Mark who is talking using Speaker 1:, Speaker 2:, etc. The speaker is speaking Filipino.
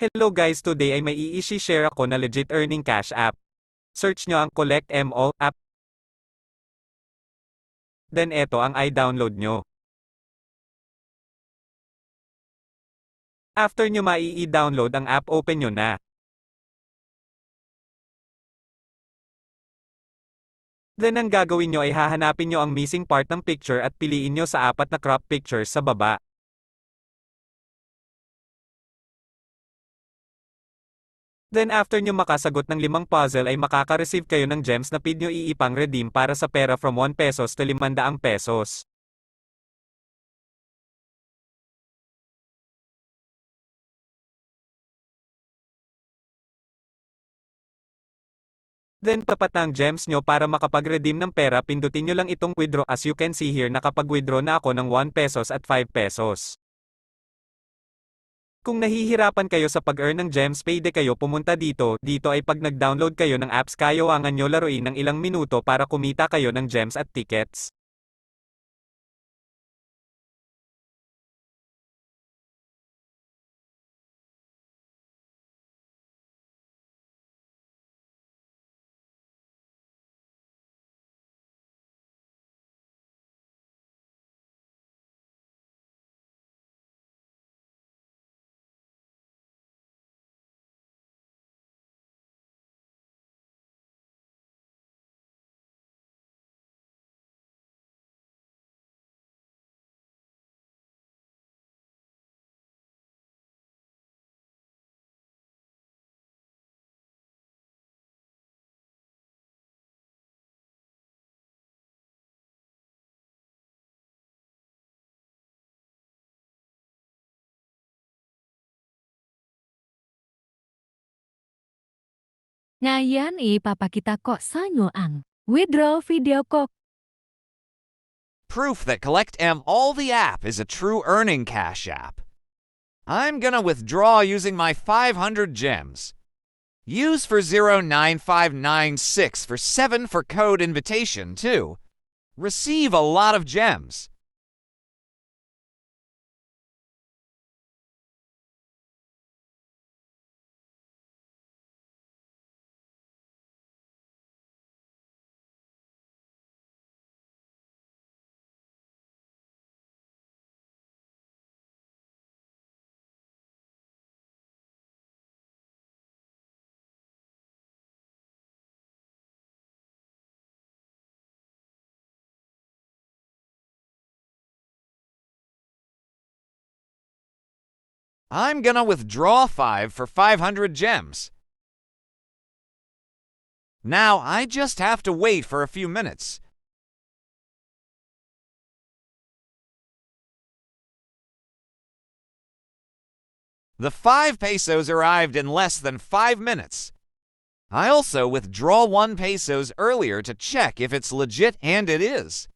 Speaker 1: Hello guys today ay may i-share ako na legit earning cash app. Search nyo ang Collect MO app. Then eto ang i-download nyo. After nyo mai-download ang app open nyo na. Then ang gagawin nyo ay hahanapin nyo ang missing part ng picture at piliin nyo sa apat na crop pictures sa baba. Then after nyo makasagot ng limang puzzle ay makaka-receive kayo ng gems na pid nyo iipang redeem para sa pera from 1 pesos to 500 pesos. Then tapat na gems nyo para makapag-redeem ng pera pindutin nyo lang itong withdraw as you can see here nakapag-withdraw na ako ng 1 pesos at 5 pesos. Kung nahihirapan kayo sa pag-earn ng gems payday kayo pumunta dito, dito ay pag nag-download kayo ng apps kayawangan nyo laruin ng ilang minuto para kumita kayo ng gems at tickets.
Speaker 2: Ngayon ipapakita ko sa inyo ang withdraw video ko.
Speaker 3: Proof that Collect M All the app is a true earning cash app. I'm gonna withdraw using my 500 gems. Use for 09596 for 7 for code invitation too. Receive a lot of gems. I'm gonna withdraw 5 for 500 gems. Now I just have to wait for a few minutes. The 5 pesos arrived in less than 5 minutes. I also withdraw 1 pesos earlier to check if it's legit and it is.